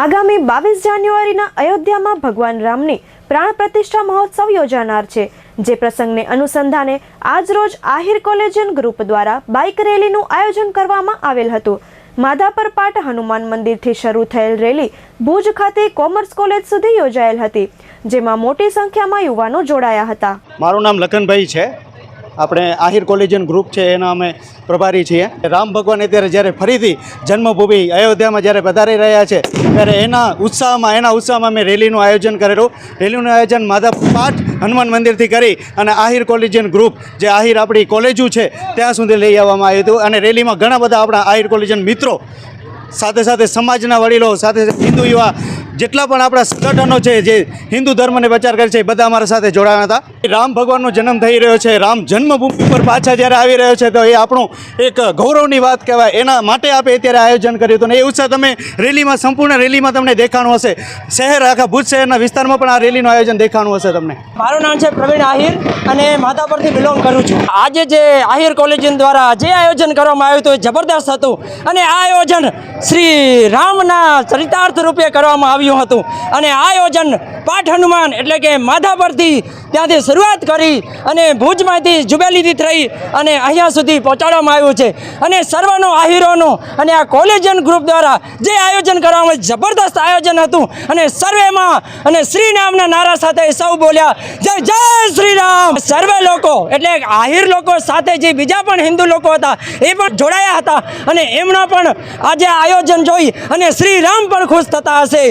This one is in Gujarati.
આગામી બાવીસ જાન્યુઆરીના અયોધ્યામાં ભગવાન રામની પ્રાણ પ્રતિષ્ઠા મહોત્સવ યોજાનાર છે. જે પ્રસંગને અનુસંધાને આજરોજ આહિર કોલેજિયન ગ્રુપ દ્વારા બાઇક રેલીનું આયોજન કરવામાં આવેલ હતું. માધાપર પાટ હનુમાન મંદિરથી શરૂ થયેલ રેલી ભુજ ખાતે કોમર્સ કોલેજ સુધી યોજાયેલ હતી, જેમાં મોટી સંખ્યામાં યુવાનો જોડાયા હતા. મારું નામ લખનભાઈ છે. આપણે આહિર કોલેજિયન ગ્રુપ છે, એના અમે પ્રભારી છીએ. રામ ભગવાન અત્યારે જ્યારે ફરીથી જન્મભૂમિ અયોધ્યામાં જ્યારે પધારી રહ્યા છે, ત્યારે એના ઉત્સાહમાં એના ઉત્સાહમાં અમે રેલીનું આયોજન કરેલું. રેલીનું આયોજન માધા પાઠ હનુમાન મંદિરથી કરી અને આહિર કોલેજિયન ગ્રુપ જે આહિર આપણી કોલેજો છે, ત્યાં સુધી લઈ આવવામાં આવ્યું હતું. અને રેલીમાં ઘણા બધા આપણા આહિર કોલેજિયન મિત્રો, સાથે સાથે સમાજના વડીલો, સાથે સાથે હિન્દુ યુવા જેટલા પણ આપણા સંગઠનો છે, જે હિન્દુ ધર્મને પ્રચાર કરે છે, એ બધા અમારા સાથે જોડાયા હતા. રામ ભગવાનનો જન્મ થઈ રહ્યો છે, રામ જન્મભૂમિ પર પાછા જ્યારે આવી રહ્યો છે, તો એ આપણું એક ગૌરવની વાત કહેવાય. એના માટે આપણે અત્યારે આયોજન કર્યું હતું ને એ ઉત્સાહ તમે રેલીમાં, સંપૂર્ણ રેલીમાં તમને દેખાણું હશે. શહેર, આખા ભુજ શહેરના વિસ્તારમાં પણ આ રેલીનું આયોજન દેખાણું હશે તમને. મારું નામ છે પ્રવીણ આહિર અને માતા પરથી બિલોંગ કરું છું. આજે જે આહિર કોલેજ દ્વારા જે આયોજન કરવામાં આવ્યું હતું, એ જબરદસ્ત હતું. અને આ આયોજન શ્રી રામના ચરિતાર્થ રૂપે કરવામાં આવ્યું હતું. અને આ આયોજન પાઠ હનુમાન એટલે કે માધાપરથી ત્યાંથી શરૂઆત કરી અને ભુજમાંથી જુબેલીથી થઈ અને અહીંયા સુધી પહોંચાડવામાં આવ્યું છે. અને સર્વનો આહિરોનો અને આ કોલેજન ગ્રુપ દ્વારા જે આયોજન કરવામાં જબરદસ્ત આયોજન હતું અને સર્વેમાં અને શ્રી નામના નારા સાથે સૌ બોલ્યા, જય જય શ્રી રામ. સર્વે લોકો એટલે આહિર લોકો સાથે જે બીજા પણ હિન્દુ લોકો હતા, એ પણ જોડાયા હતા. અને એમના પણ આજે આયોજન જોઈ અને શ્રી રામ પણ ખુશ થતા હશે.